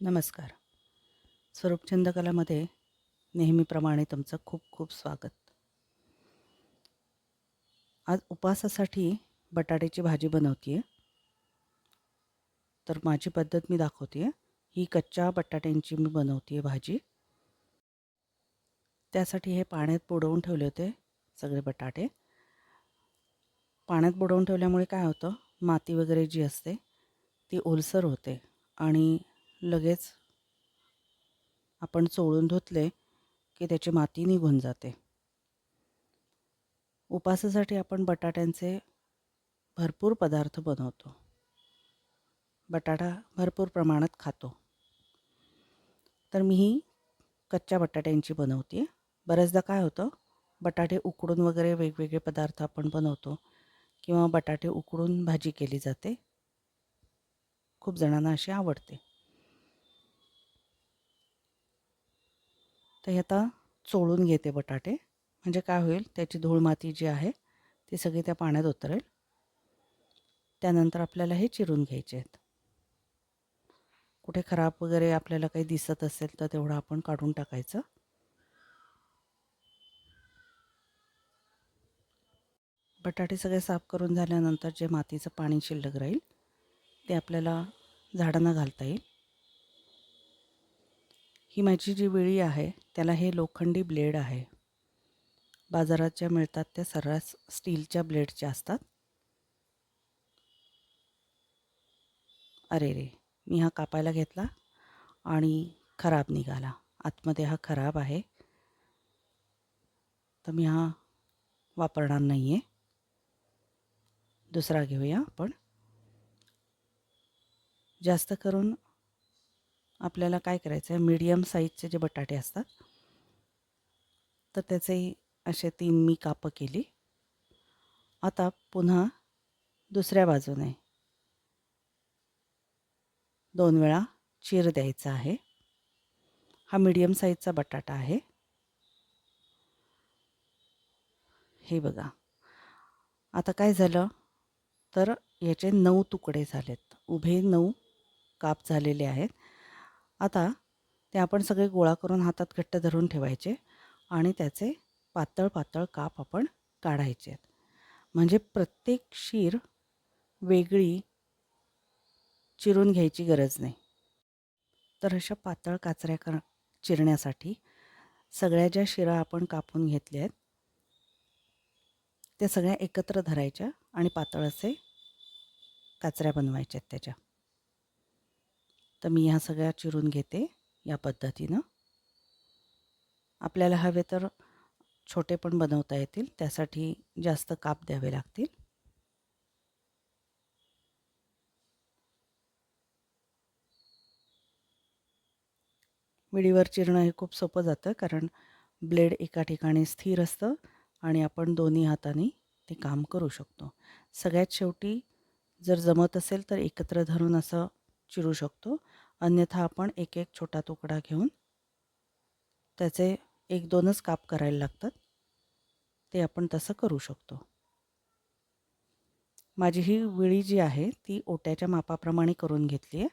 नमस्कार. स्वरूपचंद कलामध्ये नेहमीप्रमाणे तुमचं खूप खूप स्वागत. आज उपवासासाठी बटाट्याची भाजी बनवते आहे तर माझी पद्धत मी दाखवते आहे ही कच्च्या बटाट्यांची मी बनवते आहे भाजी. त्यासाठी हे पाण्यात बुडवून ठेवले होते सगळे बटाटे. पाण्यात बुडवून ठेवल्यामुळे काय होतं? माती वगैरे जी असते ती ओलसर होते आणि लगेच आपण चोळून धुतले की त्याची माती निघून जाते. उपासासाठी आपण बटाट्यांचे भरपूर पदार्थ बनवतो. बटाटा भरपूर प्रमाणात खातो. तर मी ही कच्च्या बटाट्यांची बनवते. बऱ्याचदा काय होतं बटाटे उकडून वगैरे वेगवेगळे पदार्थ आपण बनवतो किंवा बटाटे उकडून भाजी केली जाते. खूप जणांना अशी आवडते. तर हे आता चोळून घेते बटाटे. म्हणजे काय होईल त्याची धूळ माती जी आहे ती सगळी त्या पाण्यात उतरेल. त्यानंतर आपल्याला हे चिरून घ्यायचे आहेत. कुठे खराब वगैरे आपल्याला काही दिसत असेल तर तेवढं आपण काढून टाकायचं. बटाटे सगळे साफ करून झाल्यानंतर जे मातीचं पाणी शिल्लक राहील ते आपल्याला झाडांना घालता येईल. ही माझी जी विळी आहे त्याला हे लोखंडी ब्लेड आहे. बाजारात ज्या मिळतात त्या सर्रास स्टीलच्या ब्लेडच्या असतात. अरे रे मी हा कापायला घेतला आणि खराब निघाला. आतमध्ये हा खराब आहे. तर मी हा वापरणार नाही आहे दुसरा घेऊया आपण. जास्त करून आपल्याला काय करायचं आहे मीडियम साईजचे जे बटाटे असतात. तर त्याचे असे तीन मी कापं केली. आता पुन्हा दुसऱ्या बाजूने दोन वेळा चीर द्यायचा आहे. हा मीडियम साईजचा बटाटा आहे. हे बघा. आता काय झालं? तर याचे नऊ तुकडे झालेत. उभे नऊ काप झालेले आहेत. आता ते आपण सगळे गोळा करून हातात घट्ट धरून ठेवायचे आणि त्याचे पातळ पातळ काप आपण काढायचे आहेत. म्हणजे प्रत्येक शीर वेगळी चिरून घ्यायची गरज नाही. तर अशा पातळ काचऱ्या कर चिरण्यासाठी सगळ्या ज्या शिरा आपण कापून घेतल्या आहेत त्या सगळ्या एकत्र धरायच्या आणि पातळ असे काचऱ्या बनवायच्या आहेत त्याच्या. तर मी ह्या सगळ्या चिरून घेते या पद्धतीनं. आपल्याला हवे तर छोटे पण बनवता येतील त्यासाठी जास्त काप द्यावे लागतील. विडीवर चिरणं हे खूप सोपं जातं कारण ब्लेड एका ठिकाणी स्थिर असतं आणि आपण दोन्ही हाताने ते काम करू शकतो. सगळ्यात शेवटी जर जमत असेल तर एकत्र धरून असं चिरू शकतो. अन्यथा आपण एक एक छोटा तुकडा घेऊन त्याचे एक दोनच काप करायला लागतात. ते आपण तसं करू शकतो. माझी ही विळी जी आहे ती ओट्याच्या मापाप्रमाणे करून घेतली आहे.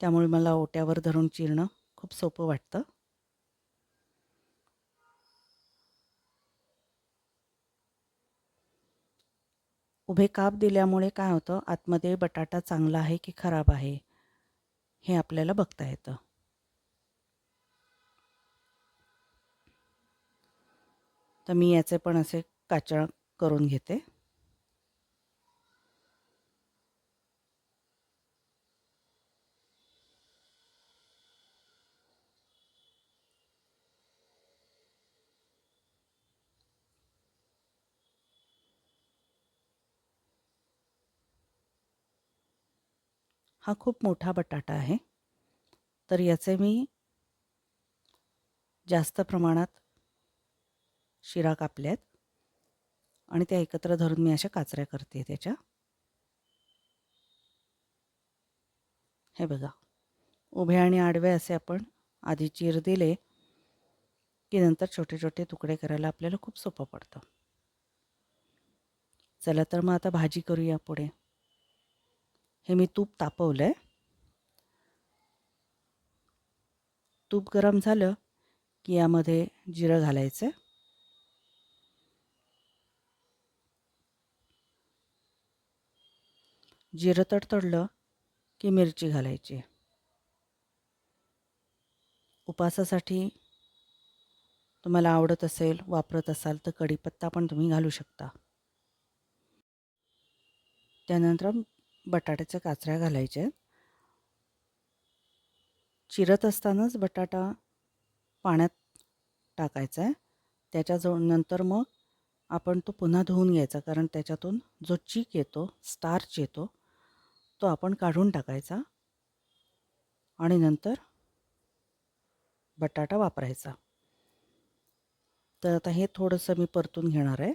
त्यामुळे मला ओट्यावर धरून चिरणं खूप सोपं वाटतं. उभे काप दिल्यामुळे काय होतं? आतमध्ये बटाटा चांगला आहे की खराब आहे? हे आपल्याला बघता येतं. तर मी याचे पण असे काचळ करून घेते. हा खूप मोठा बटाटा आहे. तर याचे मी जास्त प्रमाणात शिरा कापल्या आहेत आणि त्या एकत्र धरून मी अशा काचऱ्या करते त्याच्या. हे बघा. उभे आणि आडवे असे आपण आधी चीर दिले की नंतर छोटे छोटे तुकडे करायला आपल्याला खूप सोपं पडतं. चला तर मग आता भाजी करूया पुढे. हे मी तूप तापवलं आहे तूप गरम झालं की यामध्ये जिरं घालायचं. आहे जिरं तडतडलं की मिरची घालायची. उपासासाठी तुम्हाला आवडत असेल वापरत असाल तर कढीपत्ता पण तुम्ही घालू शकता. त्यानंतर बटाट्याच्या काचऱ्या घालायच्या. आहेत चिरत असतानाच बटाटा पाण्यात टाकायचा आहे. त्याच्याजवळ नंतर मग आपण तो पुन्हा धुवून घ्यायचा कारण त्याच्यातून जो चीक येतो स्टार्च येतो तो आपण काढून टाकायचा आणि नंतर बटाटा वापरायचा. तर आता हे थोडंसं मी परतून घेणार आहे.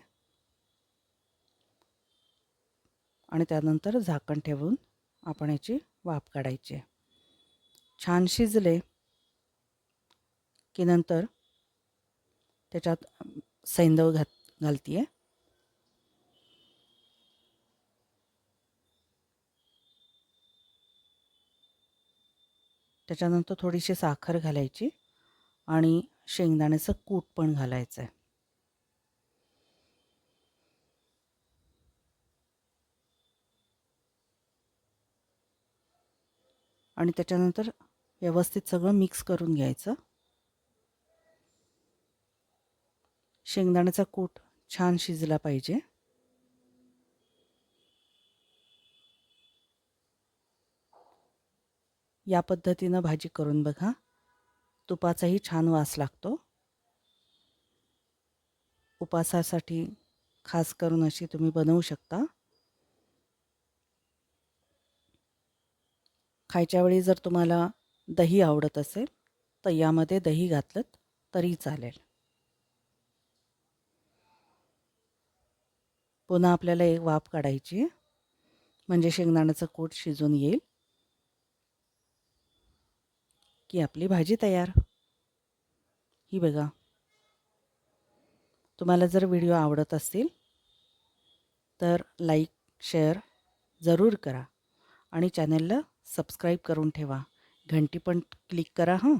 आणि त्यानंतर झाकण ठेवून आपण याची वाफ काढायची छान शिजले की नंतर त्याच्यात सैंदव घात घालते आहे त्याच्यानंतर थोडीशी साखर घालायची आणि शेंगदाण्याचं कूट पण घालायचं आहे आणि त्याच्यानंतर व्यवस्थित सगळं मिक्स करून घ्यायचं. शेंगदाण्याचा कूट छान शिजला पाहिजे. या पद्धतीनं भाजी करून बघा. तुपाचाही छान वास लागतो. उपासासाठी खास करून अशी तुम्ही बनवू शकता. खायच्या वेळी जर तुम्हाला दही आवडत असेल तर यामध्ये दही घातलं तरी चालेल. पुन्हा आपल्याला एक वाफ काढायची म्हणजे शेंगदाण्याचं कूट शिजून येईल. की आपली भाजी तयार. ही बघा. तुम्हाला जर व्हिडिओ आवडत असतील तर लाईक शेअर जरूर करा. आणि चॅनलला सबस्क्राईब करून ठेवा. घंटी पण क्लिक करा हां.